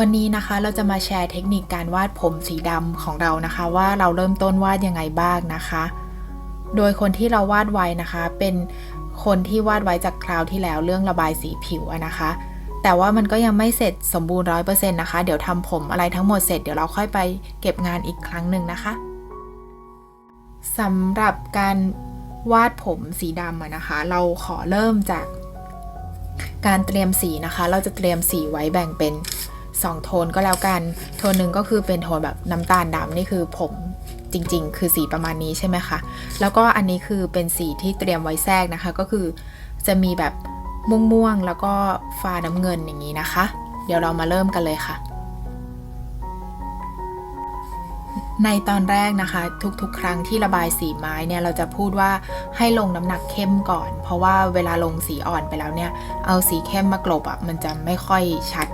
วันนี้นะคะเราจะมาแชร์เทคนิคการวาดผมสีดำของเรานะคะ ว่าเราเริ่มต้นวาดยังไงบ้างนะคะ โดยคนที่เราวาดไว้นะคะ เป็นคนที่วาดไว้จากคราวที่แล้วเรื่องระบายสีผิวนะคะ แต่ว่ามันก็ยังไม่เสร็จสมบูรณ์ร้อยเปอร์เซ็นต์นะคะ เดี๋ยวทำผมอะไรทั้งหมดเสร็จเดี๋ยวเราค่อยไปเก็บงานอีกครั้งหนึ่งนะคะสำหรับการวาดผมสีดำนะคะ เราขอเริ่มจากการเตรียมสีนะคะ เราจะเตรียมสีไว้แบ่งเป็น 2 โทนก็แล้วกัน โทนหนึ่งก็คือเป็นโทนแบบน้ำตาลดำนี่คือผมจริง ๆ คือสีประมาณนี้ใช่ไหมคะ แล้วก็อันนี้คือเป็นสีที่เตรียมไว้แทรกนะคะ ก็คือจะมีแบบม่วงๆ แล้วก็ฟ้าน้ำเงินอย่างนี้นะคะ เดี๋ยวเรามาเริ่มกันเลยค่ะ ในตอนแรกนะคะ ทุกๆ ครั้งที่ระบายสีไม้เนี่ยเราจะพูดว่าให้ลงน้ำหนักเข้มก่อน เพราะว่าเวลาลงสีอ่อนไปแล้วเนี่ย เอาสีเข้มมากลบอะ่ะมันจะไม่ค่อยชัด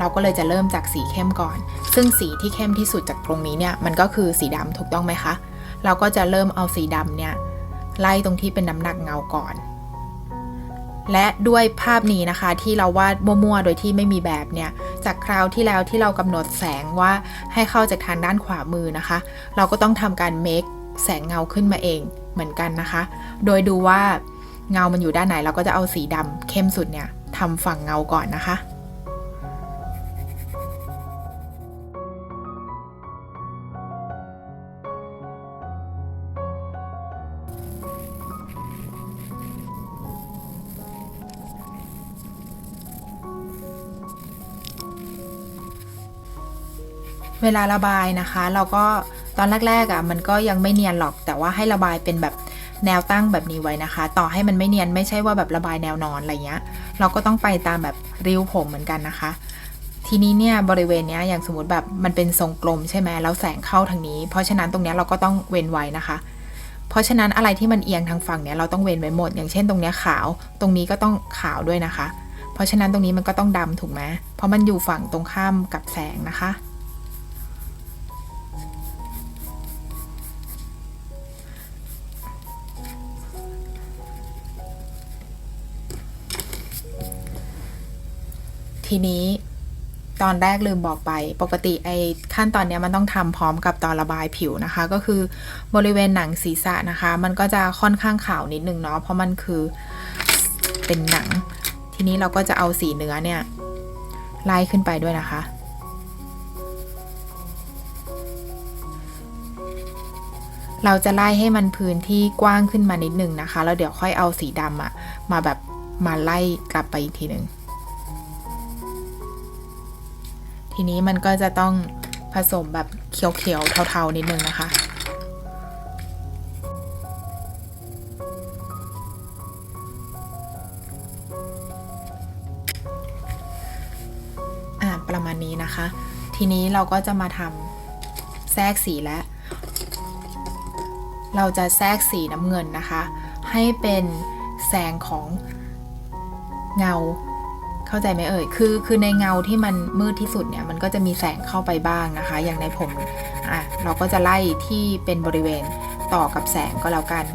เราก็เลยจะเริ่มจากสีเข้มก่อน ซึ่งสีที่เข้มที่สุดจากตรงนี้เนี่ยมันก็คือสีดำถูกต้องไหมคะ เราก็จะเริ่มเอาสีดำเนี่ยไล่ตรงที่เป็นน้ำหนักเงาก่อน และด้วยภาพนี้นะคะที่เราวาดมั่วๆโดยที่ไม่มีแบบเนี่ยจากคราวที่แล้วที่เรากำหนดแสงว่าให้เข้าจากทางด้านขวามือนะคะ เราก็ต้องทำการเมคแสงเงาขึ้นมาเองเหมือนกันนะคะ โดยดูว่าเงามันอยู่ด้านไหนเราก็จะเอาสีดำเข้มสุดเนี่ยทำฝั่งเงาก่อนนะคะ เวลาระบายนะคะ เราก็ตอนแรกๆอะ่ะมันก็ยังไม่เนียนหรอก แต่ว่าให้ระบายเป็นแบบแนวตั้งแบบนี้ไว้นะคะ ต่อให้มันไม่เนียนไม่ใช่ว่าแบบระบายแนวนอนอะไรเงี้ย เราก็ต้องไปตามแบบริ้วผมเหมือนกันนะคะ ทีนี้เนี่ยบริเวณเนี้ยอย่างสมมติแบบมันเป็นทรงกลมใช่ไหมแล้วแสงเข้าทางนี้ เพราะฉะนั้นตรงเนี้ยเราก็ต้องเว้นไว้นะคะ เพราะฉะนั้นอะไรที่มันเอียงทางฝั่งเนี้ยเราต้องเว้นไว้หมด อย่างเช่นตรงเนี้ยขาว ตรงนี้ก็ต้องขาวด้วยนะคะ เพราะฉะนั้นตรงนี้มันก็ต้องดำถูกไหมเพราะมันอยู่ฝั่งตรงข้ามกับแสงนะคะ ทีนี้ตอนแรกลืมบอกไป ปกติไอ้ขั้นตอนนี้มันต้องทำพร้อมกับตอนระบายผิวนะคะ ก็คือบริเวณหนังศีรษะนะคะ มันก็จะค่อนข้างขาวนิดนึงเนาะเพราะมันคือเป็นหนัง ทีนี้เราก็จะเอาสีเนื้อเนี่ยไล่ขึ้นไปด้วยนะคะ เราจะไล่ให้มันพื้นที่กว้างขึ้นมานิดนึงนะคะ แล้วเดี๋ยวค่อยเอาสีดำอะมาแบบมาไล่กลับไปอีกทีหนึ่ง ทีนี้มันก็จะต้องผสมแบบเขียวๆเทาๆนิดนึงนะคะอ่าประมาณนี้นะคะ ทีนี้เราก็จะมาทำแทรกสีแล้ว เราจะแทรกสีน้ำเงินนะคะ ให้เป็นแสงของเงา เข้าใจไหมเอ่ย คือคือในเงาที่มันมืดที่สุดเนี่ย ก็จะมีแสงเข้าไปบ้างนะคะ อย่างในผมอะเราก็จะไล่ที่เป็นบริเวณต่อกับแสงก็แล้วกัน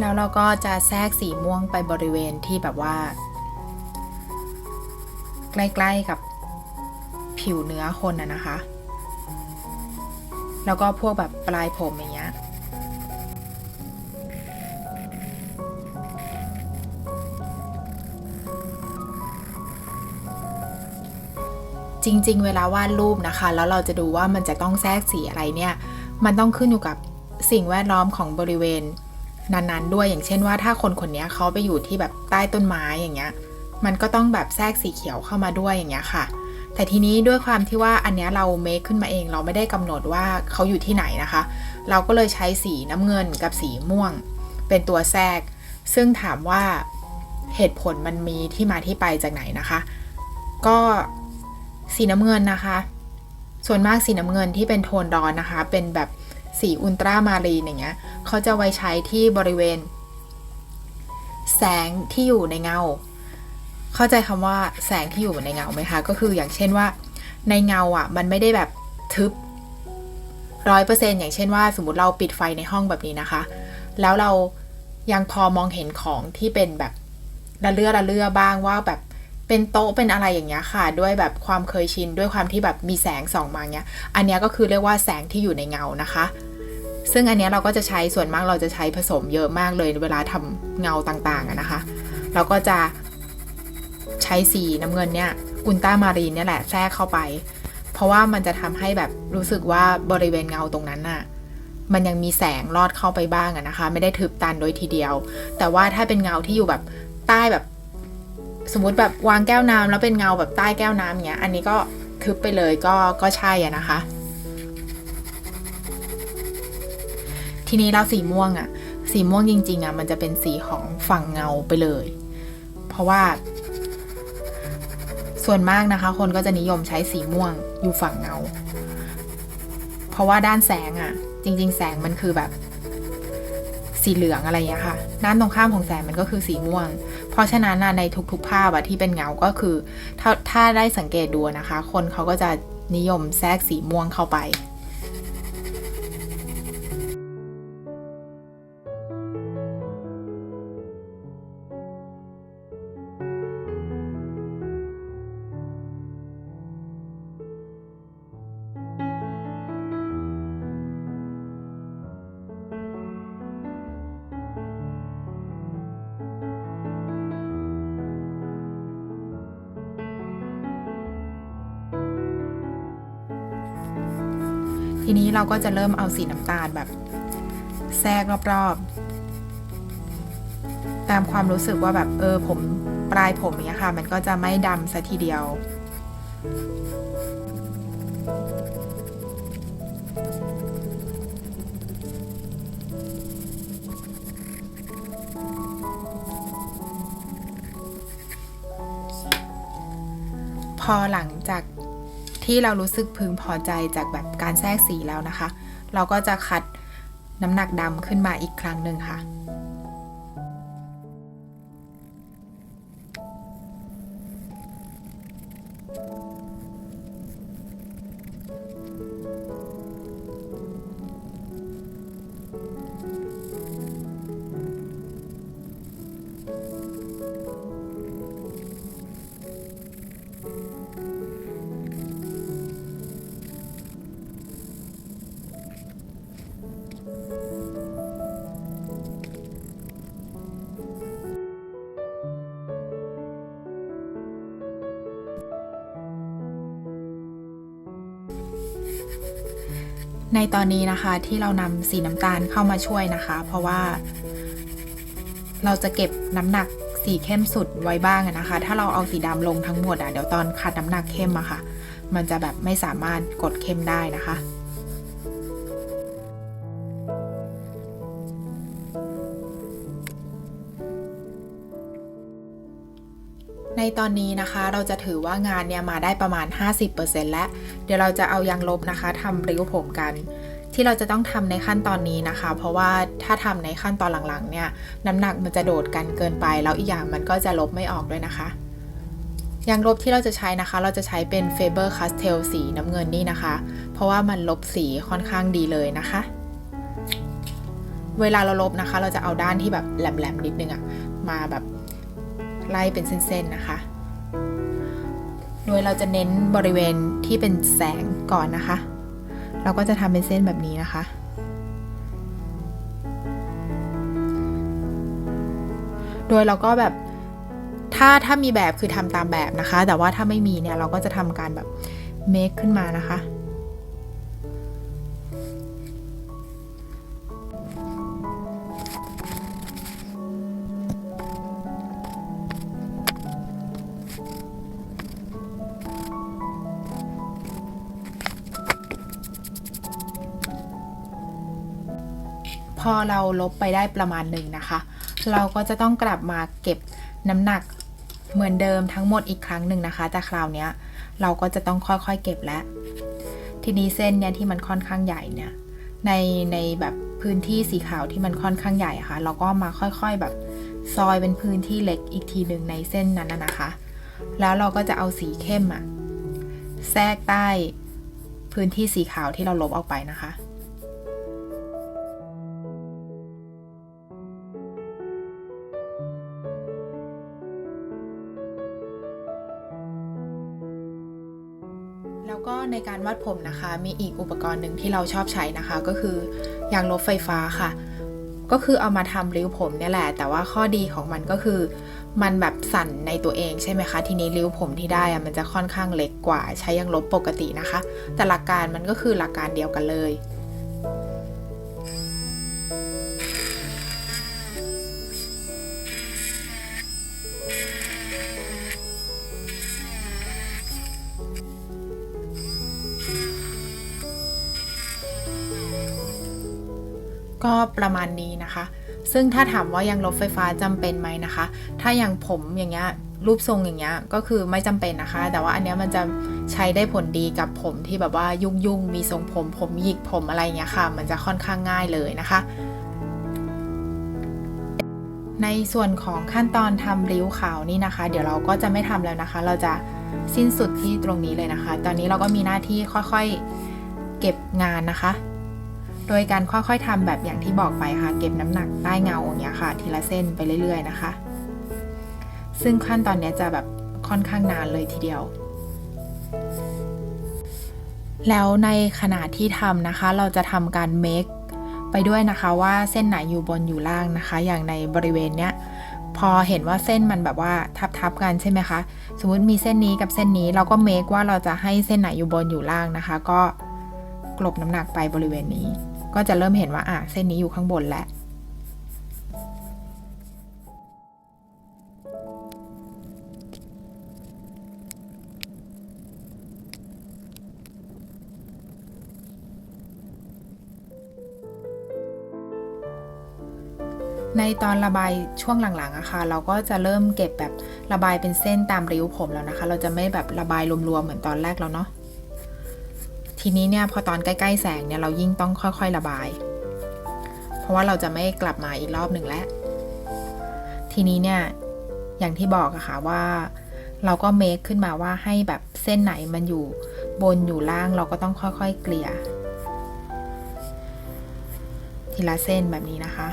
แล้วเราก็จะแทรกสีม่วงไปบริเวณที่แบบว่า ใกล้ ๆ กับ ผิวเนื้อคนนะนะคะ แล้วก็พวกแบบปลายผมอย่างเงี้ยจริง ๆ เวลาวาดรูปนะคะ แล้วเราจะดูว่ามันจะต้องแทรกสีอะไรเนี่ย มันต้องขึ้นอยู่กับสิ่งแวดล้อมของบริเวณนั้นๆ ด้วยอย่างเช่นว่าถ้าคนคนนี้เขาไปอยู่ที่แบบใต้ต้นไม้อย่างเงี้ย มันก็ต้องแบบแทรกสีเขียวเข้ามาด้วยอย่างเงี้ยค่ะ แต่ทีนี้ด้วยความที่ว่าอันเนี้ยเราเมคขึ้นมาเอง เราไม่ได้กำหนดว่าเขาอยู่ที่ไหนนะคะ เราก็เลยใช้สีน้ำเงินกับสีม่วง เป็นตัวแทรก ซึ่งถามว่าเหตุผลมันมีที่มาที่ไปจากไหนนะคะ ก็สีน้ำเงินนะคะ ส่วนมากสีน้ำเงินที่เป็นโทนร้อนนะคะ เป็นแบบสีอุลตรามารีนอย่างเงี้ยเขาจะไว้ใช้ที่บริเวณ แสงที่อยู่ในเงา เข้าใจคำว่าแสงที่อยู่ในเงาไหมคะ ก็คืออย่างเช่นว่า ในเงาอะ่ะ มันไม่ได้แบบทึบร้อยเปอร์เซ็นอย่างเช่นว่า สมมติเราปิดไฟในห้องแบบนี้นะคะ แล้วเรายังพอมองเห็นของที่เป็นแบบระเลือระเลือบ้างว่าแบบเป็นโต๊ะเป็นอะไรอย่างเงี้ยค่ะ ด้วยแบบความเคยชินด้วยความที่แบบมีแสงส่องมาเงี้ย อันนี้ก็คือเรียกว่าแสงที่อยู่ในเงานะคะ ซึ่งอันนี้เราก็จะใช้ส่วนมากเราจะใช้ผสมเยอะมากเลยเวลาทำเงาต่างๆนะคะ เราก็จะ ช้สีน้ำเงินเนี่ยอุลตรามารีนเนี่ยแหละแทรกเข้าไป เพราะว่ามันจะทำให้แบบรู้สึกว่าบริเวณเงาตรงนั้นน่ะมันยังมีแสงลอดเข้าไปบ้างอะนะคะ ไม่ได้ทึบตันโดยทีเดียว แต่ว่าถ้าเป็นเงาที่อยู่แบบใต้แบบ สมมติแบบวางแก้วน้ำแล้วเป็นเงาแบบใต้แก้วน้ำเงี้ย อันนี้ก็ทึบไปเลยก็ก็ใช่อะนะคะ ทีนี้เราสีม่วงอะสีม่วงจริงๆอะมันจะเป็นสีของฝั่งเงาไปเลย เพราะว่า ส่วนมากนะคะ คนก็จะนิยมใช้สีม่วงอยู่ฝั่งเงา เพราะว่าด้านแสงอะจริง ๆ แสงมันคือแบบ สีเหลืองอะไรอย่างนี้ค่ะ ด้านตรงข้ามของแสงมันก็คือสีม่วง เพราะฉะนั้นในทุกๆภาพอะที่เป็นเงาก็คือถ้าถ้าได้สังเกตดูนะคะ คนเขาก็จะนิยมแทรกสีม่วงเข้าไป ทีนี้เราก็จะเริ่มเอาสีน้ำตาลแบบ แทรกรอบๆ ตามความรู้สึกว่าแบบเออผมปลายผมเนี้ยค่ะ มันก็จะไม่ดำซะทีเดียวพอหลังจาก ที่เรารู้สึกพึงพอใจจากแบบการแทรกสีแล้วนะคะ เราก็จะคัดน้ำหนักดำขึ้นมาอีกครั้งหนึ่งค่ะ ในตอนนี้นะคะที่เรานำสีน้ำตาลเข้ามาช่วยนะคะ เพราะว่า เราจะเก็บน้ำหนักสีเข้มสุดไว้บ้างนะคะ ถ้าเราเอาสีดำลงทั้งหมดอะเดี๋ยวตอนคัดน้ำหนักเข้มอะค่ะ มันจะแบบไม่สามารถกดเข้มได้นะคะ ตอนนี้นะคะ เราจะถือว่างานเนี่ยมาได้ประมาณ 50%แล้ว เดี๋ยวเราจะเอายางลบนะคะทำริ้วผมกัน ที่เราจะต้องทำในขั้นตอนนี้นะคะ เพราะว่าถ้าทำในขั้นตอนหลังๆ เนี่ยน้ำหนักมันจะโดดกันเกินไป แล้วอีกอย่างมันก็จะลบไม่ออกด้วยนะคะยางลบที่เราจะใช้นะคะ เราจะใช้เป็น Faber Castell สีน้ำเงินนี่นะคะ เพราะว่ามันลบสีค่อนข้างดีเลยนะคะ เวลาเราลบนะคะ เราจะเอาด้านที่แบบแหลมๆนิดนึงอะมาแบบ ไล่เป็นเส้นๆนะคะ โดยเราจะเน้นบริเวณที่เป็นแสงก่อนนะคะ เราก็จะทำเป็นเส้นแบบนี้นะคะโดยเราก็แบบถ้าถ้ามีแบบคือทำตามแบบนะคะ แต่ว่าถ้าไม่มีเนี่ยเราก็จะทำการแบบเมคขึ้นมานะคะ เราลบไปได้ประมาณหนึ่งนะคะ เราก็จะต้องกลับมาเก็บน้ำหนักเหมือนเดิมทั้งหมดอีกครั้งหนึ่งนะคะ แต่คราวนี้เราก็จะต้องค่อยๆเก็บแล้ว ทีนี้เส้นเนี่ยที่มันค่อนข้างใหญ่เนี่ย ในในแบบพื้นที่สีขาวที่มันค่อนข้างใหญ่ะคะ่ะ เราก็มาค่อยๆแบบซอยเป็นพื้นที่เล็กอีกทีหนึ่งในเส้นนั้นนะนะคะ แล้วเราก็จะเอาสีเข้มอะแทรกใต้พื้นที่สีขาวที่เราลบออกไปนะคะ ในการวาดผมนะคะ มีอีกอุปกรณ์หนึ่งที่เราชอบใช้นะคะ ก็คือยางลบไฟฟ้าค่ะ ก็คือเอามาทำริ้วผมเนี่ยแหละ แต่ว่าข้อดีของมันก็คือ มันแบบสั่นในตัวเองใช่ไหมคะ ทีนี้ริ้วผมที่ได้อะมันจะค่อนข้างเล็กกว่าใช้ยางลบปกตินะคะ แต่หลักการมันก็คือหลักการเดียวกันเลย ก็ประมาณนี้นะคะ ซึ่งถ้าถามว่ายังลบไฟฟ้าจำเป็นไหมนะคะ ถ้าอย่างผมอย่างเงี้ยรูปทรงอย่างเงี้ยก็คือไม่จำเป็นนะคะ แต่ว่าอันเนี้ยมันจะใช้ได้ผลดีกับผมที่แบบว่ายุ่งยุ่งๆมีทรงผม ผมหยิกผมอะไรเงี้ยค่ะ มันจะค่อนข้างง่ายเลยนะคะ ในส่วนของขั้นตอนทำริ้วขาวนี่นะคะ เดี๋ยวเราก็จะไม่ทำแล้วนะคะ เราจะสิ้นสุดที่ตรงนี้เลยนะคะ ตอนนี้เราก็มีหน้าที่ค่อยๆเก็บงานนะคะ โดยการค่อยๆทำแบบอย่างที่บอกไปค่ะ เก็บน้ำหนักใต้เงาอย่างเงี้ยค่ะ ทีละเส้นไปเรื่อยๆนะคะ ซึ่งขั้นตอนเนี้ยจะแบบค่อนข้างนานเลยทีเดียว แล้วในขณะที่ทำนะคะ เราจะทำการเมคไปด้วยนะคะว่าเส้นไหนอยู่บนอยู่ล่างนะคะ อย่างในบริเวณเนี้ยพอเห็นว่าเส้นมันแบบว่าทับๆกันใช่ไหมคะ สมมติมีเส้นนี้กับเส้นนี้เราก็เมคว่าเราจะให้เส้นไหนอยู่บนอยู่ล่างนะคะ ก็กลบน้ำหนักไปบริเวณนี้ ก็จะเริ่มเห็นว่าอะเส้นนี้อยู่ข้างบนแล้วในตอนระบายช่วงหลังๆอะค่ะ เราก็จะเริ่มเก็บแบบระบายเป็นเส้นตามริ้วผมแล้วนะคะ เราจะไม่แบบระบายรวมๆเหมือนตอนแรกแล้วเนาะ ทีนี้เนี่ยพอตอนใกล้ๆแสงเนี่ยเรายิ่งต้องค่อยๆระบาย เพราะว่าเราจะไม่กลับมาอีกรอบหนึ่งแล้ว ทีนี้เนี่ยอย่างที่บอกอะค่ะว่าเราก็เมคขึ้นมาว่าให้แบบเส้นไหนมันอยู่บนอยู่ล่างเราก็ต้องค่อยๆเกลี่ยทีละเส้นแบบนี้นะคะ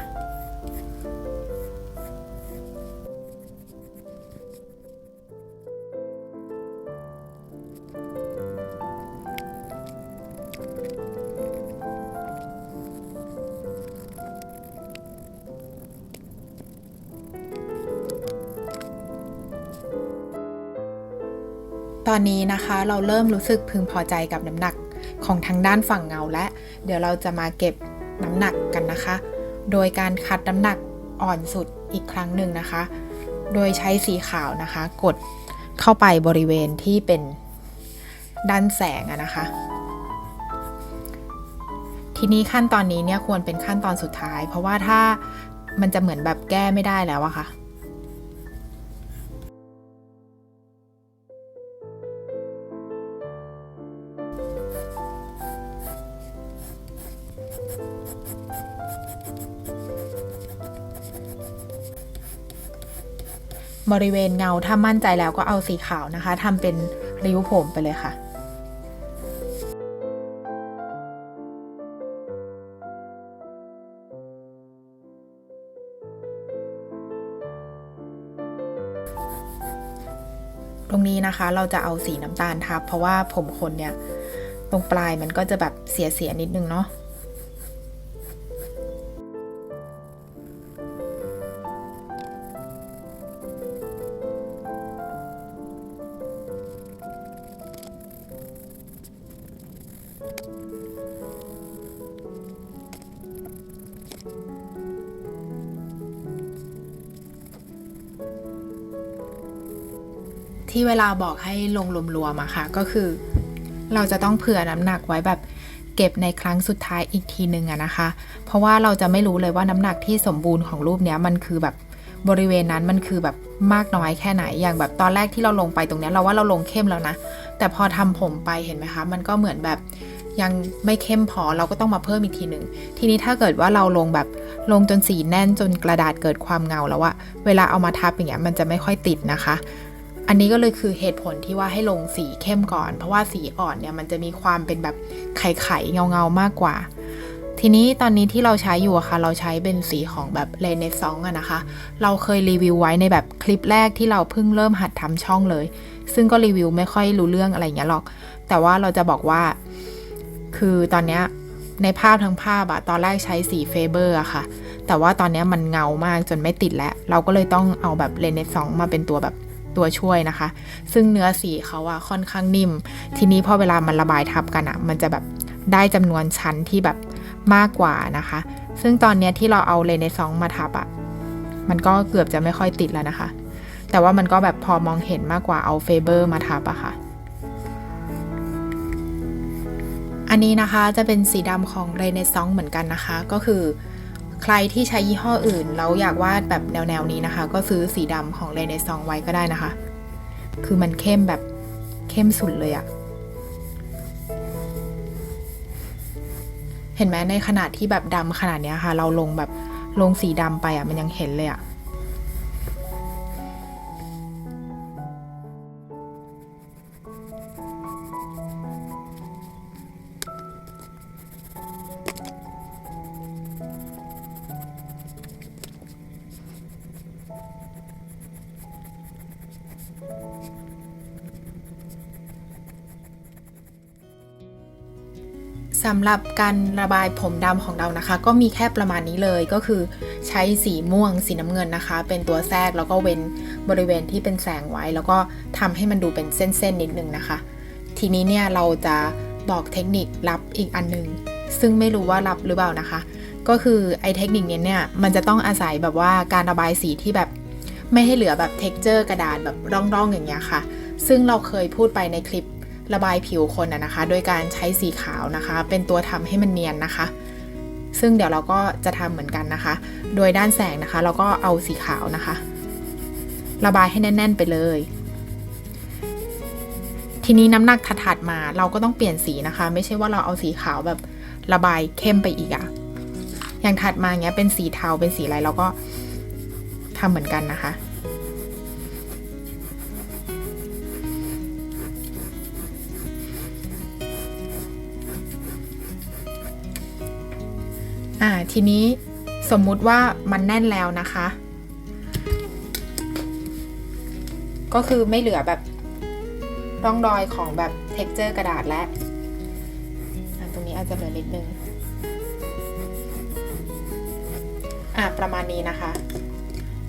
อนนี้นะคะเราเริ่มรู้สึกพึงพอใจกับน้ำหนักของทางด้านฝั่งเงาและ เดี๋ยวเราจะมาเก็บน้ำหนักกันนะคะ โดยการคัดน้ำหนักอ่อนสุดอีกครั้งหนึ่งนะคะ โดยใช้สีขาวนะคะ กดเข้าไปบริเวณที่เป็นด้านแสงนะคะ ทีนี้ขั้นตอนนี้เนี่ยควรเป็นขั้นตอนสุดท้าย เพราะว่าถ้ามันจะเหมือนแบบแก้ไม่ได้แล้วอะค่ะ บริเวณเงาถ้ามั่นใจแล้วก็เอาสีขาวนะคะทำเป็นริ้วผมไปเลยค่ะตรงนี้นะคะเราจะเอาสีน้ำตาลทับ เพราะว่าผมคนเนี่ย ตรงปลายมันก็จะแบบเสียๆนิดนึงเนาะ ที่เวลาบอกให้ลงรวมๆอะค่ะ ก็คือ เราจะต้องเผื่อน้ำหนักไว้แบบเก็บในครั้งสุดท้ายอีกทีหนึ่งอะนะคะ เพราะว่าเราจะไม่รู้เลยว่าน้ำหนักที่สมบูรณ์ของรูปเนี้ยมันคือแบบบริเวณนั้นมันคือแบบมากน้อยแค่ไหน อย่างแบบตอนแรกที่เราลงไปตรงเนี้ยเราว่าเราลงเข้มแล้วนะ แต่พอทำผมไปเห็นไหมคะ มันก็เหมือนแบบยังไม่เข้มพอเราก็ต้องมาเพิ่มอีกทีหนึ่ง ทีนี้ถ้าเกิดว่าเราลงแบบลงจนสีแน่นจนกระดาษเกิดความเงาแล้วอะเวลาเอามาทับอย่างเงี้ยมันจะไม่ค่อยติดนะคะ อันนี้ก็เลยคือเหตุผลที่ว่าให้ลงสีเข้มก่อน เพราะว่าสีอ่อนเนี่ยมันจะมีความเป็นแบบไข่ๆเงาๆมากกว่า ทีนี้ตอนนี้ที่เราใช้อยู่อะค่ะ เราใช้เป็นสีของแบบเลนเนซองอะนะคะ เราเคยรีวิวไว้ในแบบคลิปแรกที่เราเพิ่งเริ่มหัดทำช่องเลย ซึ่งก็รีวิวไม่ค่อยรู้เรื่องอะไรเงี้ยหรอก แต่ว่าเราจะบอกว่า คือตอนเนี้ยในภาพทั้งภาพอะตอนแรกใช้สีเฟเบอร์อะค่ะ แต่ว่าตอนนี้มันเงามากจนไม่ติดแล้ว เราก็เลยต้องเอาแบบเลนเนซองมาเป็นตัวแบบ ตัวช่วยนะคะ ซึ่งเนื้อสีเขาอะค่อนข้างนิ่ม ทีนี้พอเวลามันระบายทับกันอะมันจะแบบได้จำนวนชั้นที่แบบมากกว่านะคะ ซึ่งตอนนี้ที่เราเอาเลเนซองมาทับอะมันก็เกือบจะไม่ค่อยติดแล้วนะคะ แต่ว่ามันก็แบบพอมองเห็นมากกว่าเอาเฟเบอร์มาทับอะค่ะอันนี้นะคะจะเป็นสีดำของเรเนซองเหมือนกันนะคะ ก็คือ ใครที่ใช้ยี่ห้ออื่น แล้วอยากวาดแบบแนวๆนี้นะคะ ก็ซื้อสีดำของเรเนซองไว้ก็ได้นะคะ คือมันเข้มแบบเข้มสุดเลยอะเห็นไหมในขนาดที่แบบดำขนาดนี้ค่ะ เราลงแบบลงสีดำไปอะมันยังเห็นเลยอะ สำหรับการระบายผมดำของเรานะคะ ก็มีแค่ประมาณนี้เลยก็คือใช้สีม่วงสีน้ำเงินนะคะ เป็นตัวแทรกแล้วก็เว้นบริเวณที่เป็นแสงไว้ แล้วก็ทำให้มันดูเป็นเส้นๆนิดนึงนะคะ ทีนี้เนี่ยเราจะบอกเทคนิคลับอีกอันนึง ซึ่งไม่รู้ว่ารับหรือเปล่านะคะ ก็คือไอ้เทคนิคนี้เนี่ยมันจะต้องอาศัยแบบว่าการระบายสีที่แบบไม่ให้เหลือแบบเท็กเจอร์กระดาษแบบร่องๆอย่างเงี้ยค่ะ ซึ่งเราเคยพูดไปในคลิป ระบายผิวคนนะคะ โดยการใช้สีขาวนะคะ เป็นตัวทำให้มันเนียนนะคะ ซึ่งเดี๋ยวเราก็จะทำเหมือนกันนะคะ โดยด้านแสงนะคะ เราก็เอาสีขาวนะคะ ระบายให้แน่น ๆ ไปเลย ทีนี้น้ำหนักถัดๆมาเราก็ต้องเปลี่ยนสีนะคะ ไม่ใช่ว่าเราเอาสีขาวแบบระบายเข้มไปอีกอะอย่างถัดมาเงี้ยเป็นสีเทาเป็นสีอะไรเราก็ทำเหมือนกันนะคะ ทีนี้สมมุติว่ามันแน่นแล้วนะคะ ก็คือไม่เหลือแบบร่องรอยของแบบเท็กเจอร์กระดาษแล้วอะตรงนี้อาจจะเหลือนิดนึงอะประมาณนี้นะคะ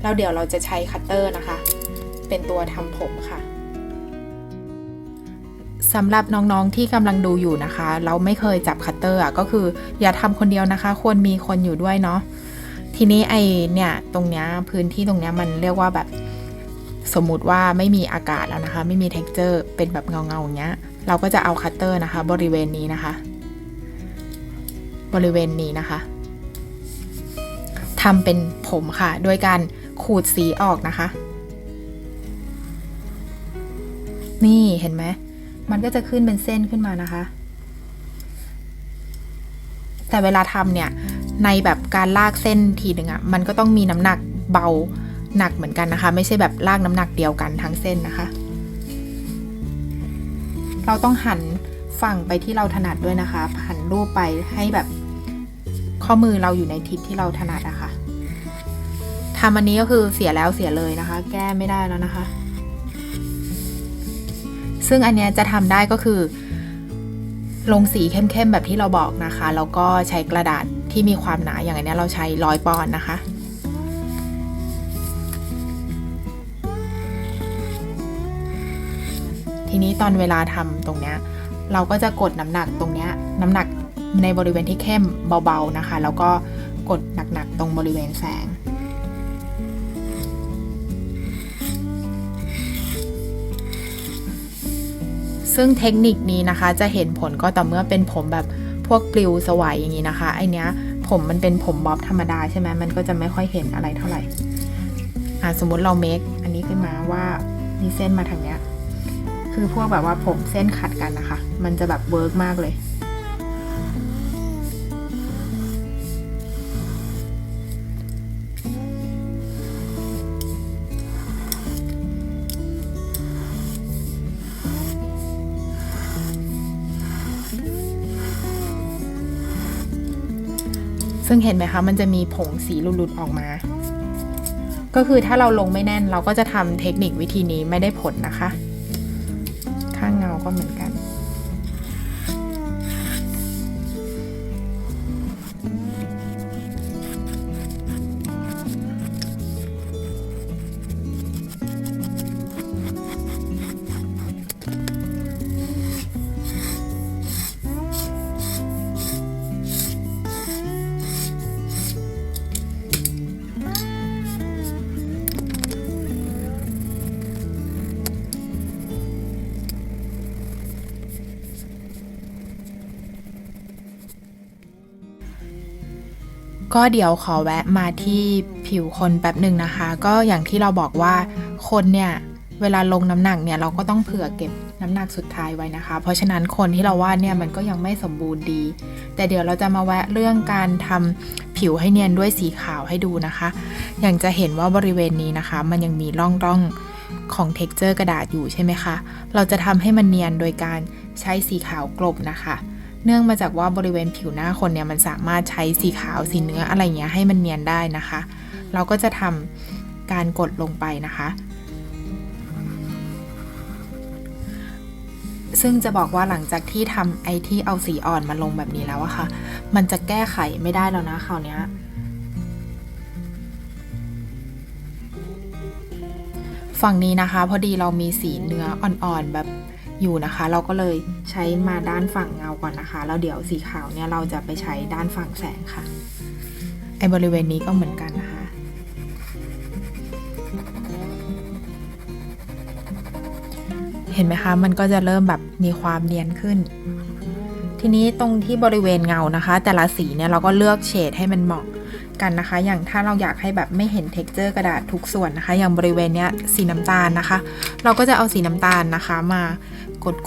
แล้วเดี๋ยวเราจะใช้คัตเตอร์นะคะ เป็นตัวทำผมค่ะ สำหรับน้องๆที่กำลังดูอยู่นะคะ เราไม่เคยจับคัตเตอร์อะก็คืออย่าทำคนเดียวนะคะ ควรมีคนอยู่ด้วยเนาะทีนี้ไอเนี่ยตรงเนี้ยพื้นที่ตรงเนี้ยมันเรียกว่าแบบสมมุติว่าไม่มีอากาศแล้วนะคะ ไม่มี t e x t อร์เป็นแบบเงาๆอย่างเงี้ย เราก็จะเอาคัตเตอร์นะคะ บริเวณนี้นะคะ บริเวณนี้นะคะทำเป็นผมค่ะ โดยการขูดสีออกนะคะ นี่เห็นไหม มันก็จะขึ้นเป็นเส้นขึ้นมานะคะ แต่เวลาทำเนี่ยในแบบการลากเส้นทีหนึ่งอะ่ะมันก็ต้องมีน้ำหนักเบาหนักเหมือนกันนะคะ ไม่ใช่แบบลากน้ำหนักเดียวกันทั้งเส้นนะคะ เราต้องหันฝั่งไปที่เราถนัดด้วยนะคะ หันรูปไปให้แบบข้อมือเราอยู่ในทิศที่เราถนัดอะคะ่ะทำอันนี้ก็คือเสียแล้วเสียเลยนะคะ แก้ไม่ได้แล้วนะคะ ซึ่งอันเนี้ยจะทำได้ก็คือ ลงสีเข้มๆแบบที่เราบอกนะคะ แล้วก็ใช้กระดาษที่มีความหนาอย่างอันเนี้ยเราใช้ร้อยปอนด์นะคะทีนี้ตอนเวลาทำตรงเนี้ยเราก็จะกดน้ำหนักตรงเนี้ยน้ำหนักในบริเวณที่เข้มเบาๆนะคะ แล้วก็กดหนักๆตรงบริเวณแสง ซึ่งเทคนิคนี้นะคะจะเห็นผลก็ต่อเมื่อเป็นผมแบบพวกปลิวสวายอย่างนี้นะคะไอเนี้ยผมมันเป็นผมบ๊อบธรรมดาใช่ไหมมันก็จะไม่ค่อยเห็นอะไรเท่าไหร่อ่าสมมติเราเมคอันนี้ขึ้นมาว่ามีเส้นมาทางเนี้ยคือพวกแบบว่าผมเส้นขัดกันนะคะ มันจะแบบเวิร์กมากเลย ซึ่งเห็นไหมคะ มันจะมีผงสีหลุดๆออกมา ก็คือถ้าเราลงไม่แน่นเราก็จะทำเทคนิควิธีนี้ไม่ได้ผลนะคะ ข้างเงาก็เหมือนกัน ก็เดี๋ยวขอแวะมาที่ผิวคนแป๊บหนึ่งนะคะ ก็อย่างที่เราบอกว่าคนเนี่ยเวลาลงน้ำหนักเนี่ยเราก็ต้องเผื่อเก็บน้ำหนักสุดท้ายไว้นะคะ เพราะฉะนั้นคนที่เราวาดเนี่ยมันก็ยังไม่สมบูรณ์ดี แต่เดี๋ยวเราจะมาแวะเรื่องการทำผิวให้เนียนด้วยสีขาวให้ดูนะคะ อย่างจะเห็นว่าบริเวณนี้นะคะ มันยังมีร่องร่องของ t e x t อร์กระดาษอยู่ใช่ไหมคะ เราจะทำให้มันเนียนโดยการใช้สีขาวกลบนะคะ เนื่องมาจากว่าบริเวณผิวหน้าคนเนี่ยมันสามารถใช้สีขาวสีเนื้ออะไรเงี้ยให้มันเนียนได้นะคะ เราก็จะทำการกดลงไปนะคะ ซึ่งจะบอกว่าหลังจากที่ทำไอที่เอาสีอ่อนมาลงแบบนี้แล้วอะค่ะ มันจะแก้ไขไม่ได้แล้วนะคราวนี้ฝั่งนี้นะคะ พอดีเรามีสีเนื้ออ่อนๆแบบ อยู่นะคะ เราก็เลยใช้มาด้านฝั่งเงาก่อนนะคะแล้วเดี๋ยวสีขาวเนี่ยเราจะไปใช้ด้านฝั่งแสงค่ะไอบริเวณนี้ก็เหมือนกันนะคะเห็นไหมคะมันก็จะเริ่มแบบมีความเนียนขึ้น ทีนี้ตรงที่บริเวณเงานะคะ แต่ละสีเนี่ยเราก็เลือกเฉดให้มันเหมาะกันนะคะ อย่างถ้าเราอยากให้แบบไม่เห็น t e x t อร์กระดาษทุกส่วนนะคะ อย่างบริเวณเนี้ยสีน้ำตาลนะคะ เราก็จะเอาสีน้ำตาลนะคะมา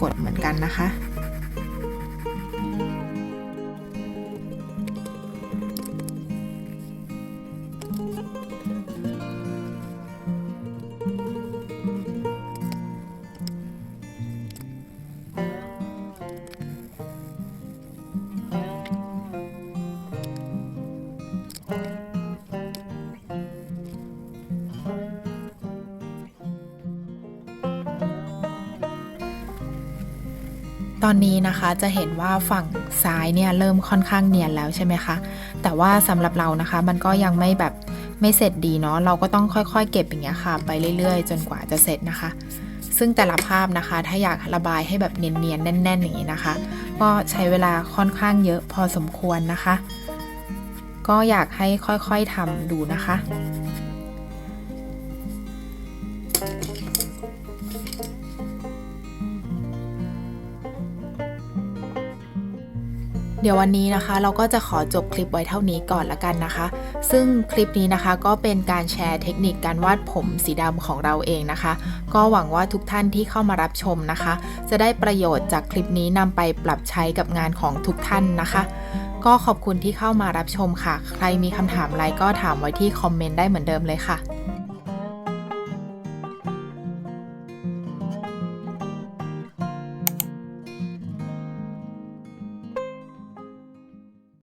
กดๆเหมือนกันนะคะ อนนี้นะคะจะเห็นว่าฝั่งซ้ายเนี่ยเริ่มค่อนข้างเนียนแล้วใช่ไหมคะ แต่ว่าสำหรับเรานะคะ มันก็ยังไม่แบบไม่เสร็จดีเนาะเราก็ต้องค่อยๆ เก็บอย่างเงี้ยค่ะ ไปเรื่อยๆ จนกว่าจะเสร็จนะคะ ซึ่งแต่ละภาพนะคะ ถ้าอยากระบายให้แบบเนียนๆแน่น ๆ อย่างนี้นะคะ ก็ใช้เวลาค่อนข้างเยอะพอสมควรนะคะ ก็อยากให้ค่อยๆทำดูนะคะ เดี๋ยววันนี้นะคะเราก็จะขอจบคลิปไว้เท่านี้ก่อนละกันนะคะ ซึ่งคลิปนี้นะคะก็เป็นการแชร์เทคนิคการวาดผมสีดำของเราเองนะคะ ก็หวังว่าทุกท่านที่เข้ามารับชมนะคะ จะได้ประโยชน์จากคลิปนี้นำไปปรับใช้กับงานของทุกท่านนะคะ ก็ขอบคุณที่เข้ามารับชมค่ะ ใครมีคำถามอะไรก็ถามไว้ที่คอมเมนต์ได้เหมือนเดิมเลยค่ะ